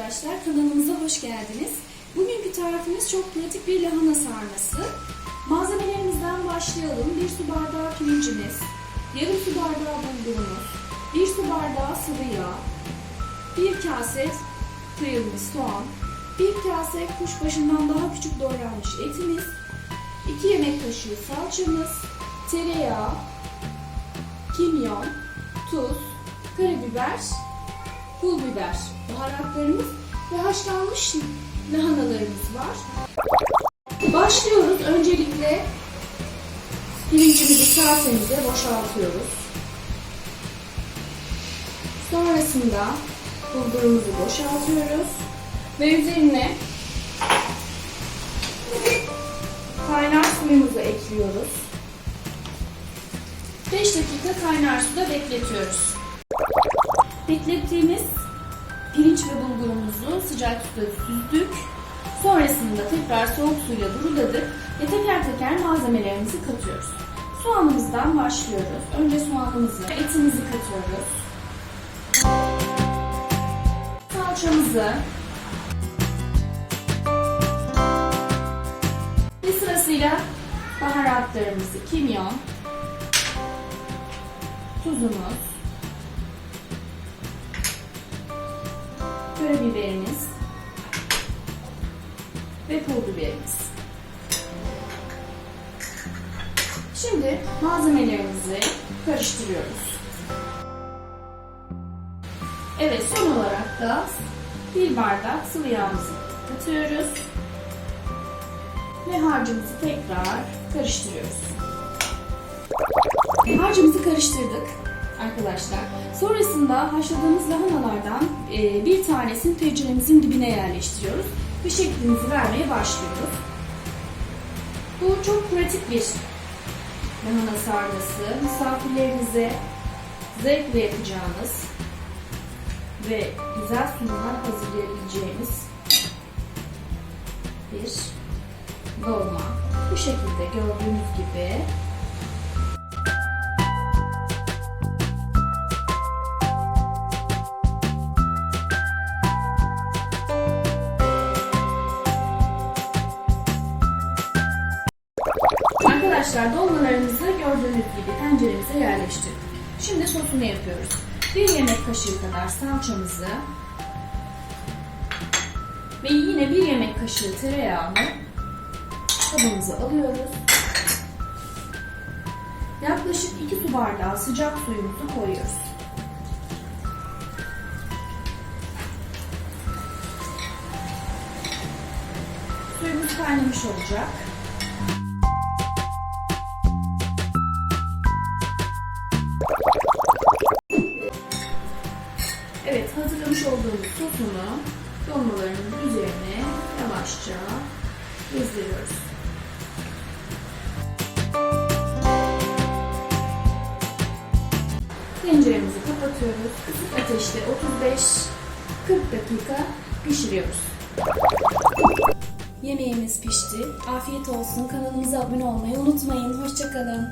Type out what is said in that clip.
arkadaşlar, kanalımıza hoş geldiniz. Bugünkü tarifimiz çok pratik bir lahana sarması. Malzemelerimizden başlayalım. 1 su bardağı pirincimiz, yarım su bardağı bulgurumuz, 1 su bardağı sıvı yağ, 1 kase kıyılmış soğan, 1 kase kuşbaşından daha küçük doğranmış etimiz, 2 yemek kaşığı salçamız, tereyağı, kimyon, tuz, karabiber, pul biber, baharatlarımız ve haşlanmış lahanalarımız var. Başlıyoruz. Öncelikle pirincimizi kasemize boşaltıyoruz. Sonrasında bulgurumuzu boşaltıyoruz ve üzerine kaynar suyumuzu ekliyoruz. 5 dakika kaynar suda bekletiyoruz. Beklettiğimiz pirinç ve bulgurumuzu sıcak suda süzdük. Sonrasında tekrar soğuk suyla duruladık ve teker teker malzemelerimizi katıyoruz. Soğanımızdan başlıyoruz. Önce soğanımızı, etimizi katıyoruz. Salçamızı ve sırasıyla baharatlarımızı, kimyon, tuzumuz, karabiberimiz ve pul biberimiz. Şimdi malzemelerimizi karıştırıyoruz. Evet son olarak da bir bardak sıvı yağımızı katıyoruz. Ve harcımızı tekrar karıştırıyoruz. Harcımızı karıştırdık arkadaşlar. Sonrasında haşladığımız lahanalardan e, bir tanesini tenceremizin dibine yerleştiriyoruz ve şeklimizi vermeye başlıyoruz. Bu çok pratik bir lahana sarması. Misafirlerinize zevkle yapacağınız ve güzel sunumlar hazırlayabileceğiniz bir dolma. Bu şekilde gördüğünüz gibi Arkadaşlar dolmalarımızı gördüğünüz gibi tenceremize yerleştirdik. Şimdi sosunu yapıyoruz. Bir yemek kaşığı kadar salçamızı ve yine bir yemek kaşığı tereyağını kabımıza alıyoruz. Yaklaşık 2 su bardağı sıcak suyumuzu koyuyoruz. Suyumuz kaynamış olacak. Evet, hazırlamış olduğumuz sosunu dolmalarının üzerine yavaşça gezdiriyoruz. Tenceremizi kapatıyoruz. Kısık ateşte 35-40 dakika pişiriyoruz. Yemeğimiz pişti. Afiyet olsun. Kanalımıza abone olmayı unutmayın. Hoşçakalın.